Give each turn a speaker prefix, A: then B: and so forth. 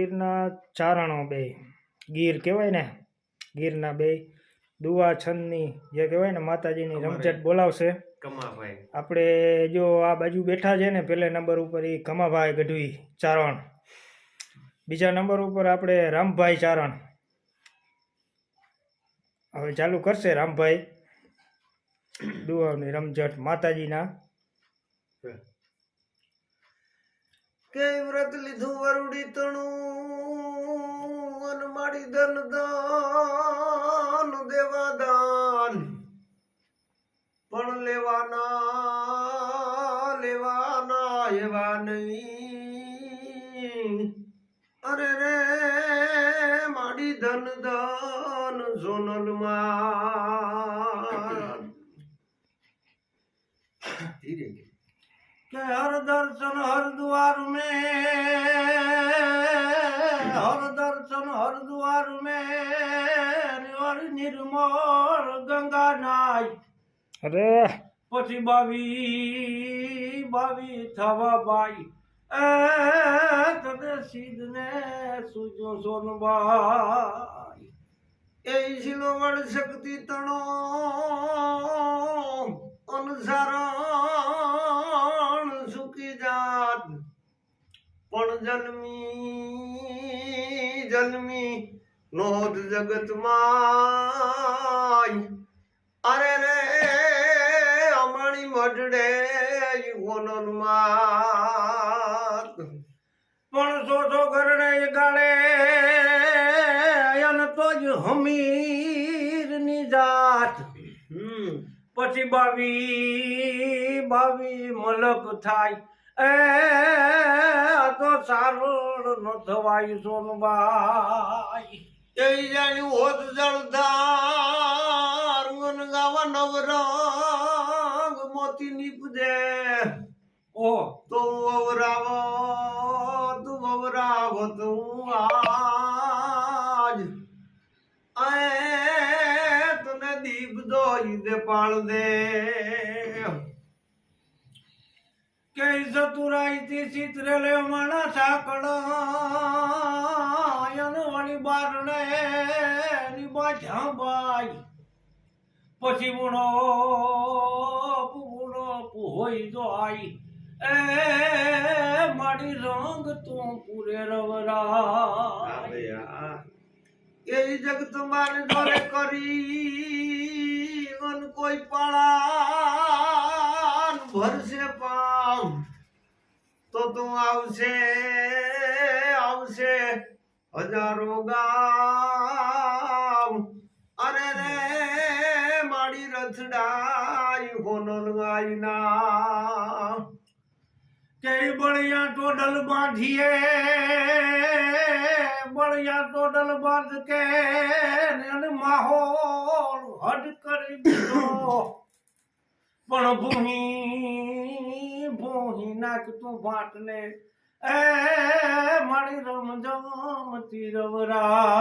A: ગીરના ચારણો બે. ગીર કહેવાય ને? ગીરના બે. દુવા છંદની જે કહેવાય ને માતાજીની રમઝટ બોલાવશે.
B: કમાભાઈ
A: આપણે જો આ બાજુ બેઠા છે ને પહેલા નંબર ઉપર એ કમાભાઈ ગઢવી ચારણ. બીજા નંબર ઉપર આપણે રામભાઈ ચારણ. હવે ચાલુ કરશે રામભાઈ. દુવાની રમઝટ માતાજીના.
B: કે વ્રત લીધું વરુડી તણું? અન માડી ધન દાન દેવા દાન પણ લેવાના લેવાના એવા નહીં. અરે રે, માડી ધન દાન સોનલમાં ધીરે. કે હર દર્શન હર દ્વાર में હર દર્શન હર દ્વાર में હર નિર્મળ ગંગા નાય
A: અરે!
B: પછી બાવી બાવી થવા બાઈ. એ તને સીધ ને સુજો સોનબાઈ. એ શિલો વડ શક્તિ તણો અનુસારણ સુકી જાત પણ જન્મી જન્મી નોંધ જગતમાં અરે રે અમણી મઢડે ગોનનમાં પણ સો સો કરણે ગાળે અયન તો જ હમીરની જાત પછી બાવી બાવી મલક થાય. એ તો સારું ન થવાય સોનબાઈ એ જાણ્યું હોત જળધાર ગન ગાવા નવરંગ મોતી નીપજે. ઓ. તો વવરાવો તું વવરાવો તું આજ. તને દીપ દોઈ દે પાળ દે કે ચતુરાઈ થી ચિત્રે લે મણા સાકળ યન બારણે ની બાજા બાઈ પછી મુણો પૂણો હોય જોઈ. એ મારી રંગ તું પૂરે રવરા એ જગત મારી જોરે કરી કોઈ પાળા ભરશે પામ તો આવશે આવશે. હજારો ગામ. અરે રે, માડી રથડાઈ હોનલ આઈના કે બળિયા ટોડલ બાંધીએ, બળિયા ટોડલ બાંધ કે માહોલ હદ કરી દીધો. પણ ભૂહી ભૂહી નાખતું ભાટને એ મારી રમજમતી રવરા રવરાય